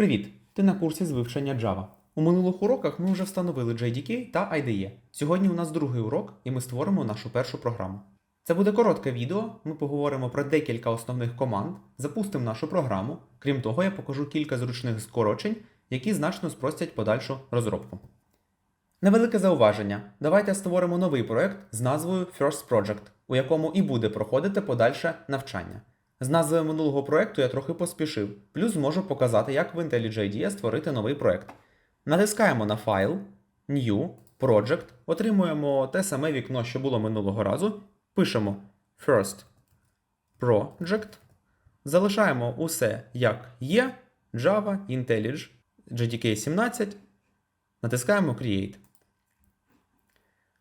Привіт! Ти на курсі з вивчення Java. У минулих уроках ми вже встановили JDK та IDE. Сьогодні у нас другий урок, і ми створимо нашу першу програму. Це буде коротке відео, ми поговоримо про декілька основних команд, запустимо нашу програму. Крім того, я покажу кілька зручних скорочень, які значно спростять подальшу розробку. Невелике зауваження. Давайте створимо новий проект з назвою First Project, у якому і буде проходити подальше навчання. З назвою минулого проекту я трохи поспішив, плюс зможу показати, як в IntelliJ створити новий проект. Натискаємо на файл, New, Project, отримуємо те саме вікно, що було минулого разу. Пишемо First Project. Залишаємо усе як є, Java, IntelliJ, JDK 17. Натискаємо Create.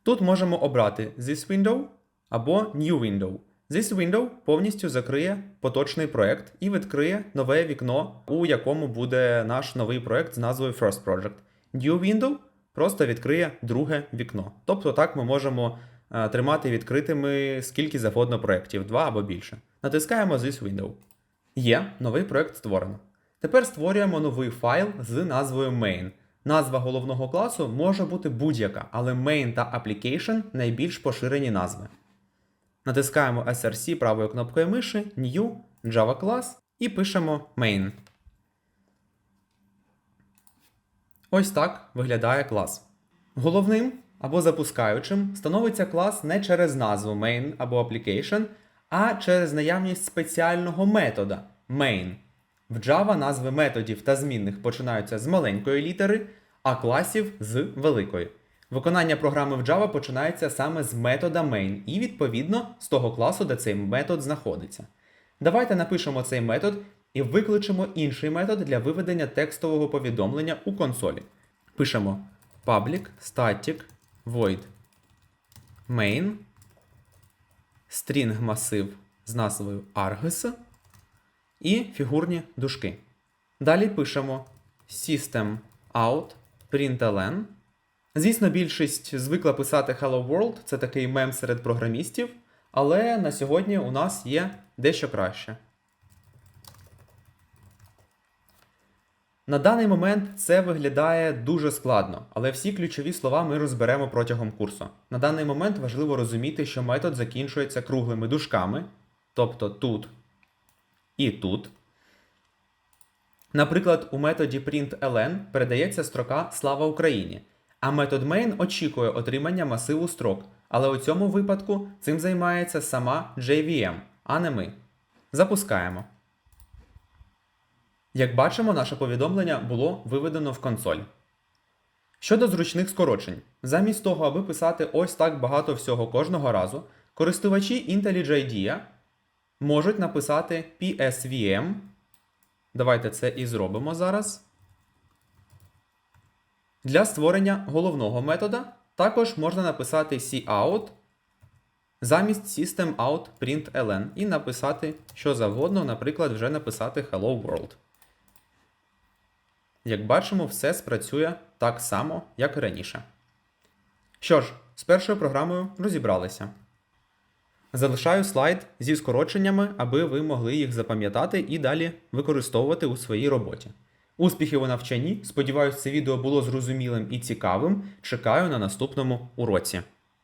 Тут можемо обрати This Window або New Window. This Window повністю закриє поточний проект і відкриє нове вікно, у якому буде наш новий проект з назвою First Project. New Window просто відкриє друге вікно. Тобто так ми можемо е, тримати відкритими скільки завгодно проєктів, два або більше. Натискаємо This Window. Є, новий проект створено. Тепер створюємо новий файл з назвою main. Назва головного класу може бути будь-яка, але main та application найбільш поширені назви. Натискаємо SRC правою кнопкою миші, New, Java Class і пишемо main. Ось так виглядає клас. Головним або запускаючим становиться клас не через назву main або application, а через наявність спеціального метода main. В Java назви методів та змінних починаються з маленької літери, а класів з великої. Виконання програми в Java починається саме з метода main і відповідно з того класу, де цей метод знаходиться. Давайте напишемо цей метод і викличемо інший метод для виведення текстового повідомлення у консолі. Пишемо public static void main string масив з назвою args і фігурні дужки. Далі пишемо system out println. Звісно, більшість звикла писати Hello World, це такий мем серед програмістів, але на сьогодні у нас є дещо краще. На даний момент це виглядає дуже складно, але всі ключові слова ми розберемо протягом курсу. На даний момент важливо розуміти, що метод закінчується круглими дужками, тобто тут і тут. Наприклад, у методі println передається строка Слава Україні, а метод main очікує отримання масиву строк, але у цьому випадку цим займається сама JVM, а не ми. Запускаємо. Як бачимо, наше повідомлення було виведено в консоль. Щодо зручних скорочень, замість того, аби писати ось так багато всього кожного разу, користувачі IntelliJ можуть написати PSVM. Давайте це і зробимо зараз. Для створення головного метода також можна написати cout замість systemout.println і написати що завгодно, наприклад, вже написати Hello World. Як бачимо, все спрацює так само, як і раніше. Що ж, з першою програмою розібралися. Залишаю слайд зі скороченнями, аби ви могли їх запам'ятати і далі використовувати у своїй роботі. Успіхів у навчанні! Сподіваюсь, це відео було зрозумілим і цікавим. Чекаю на наступному уроці.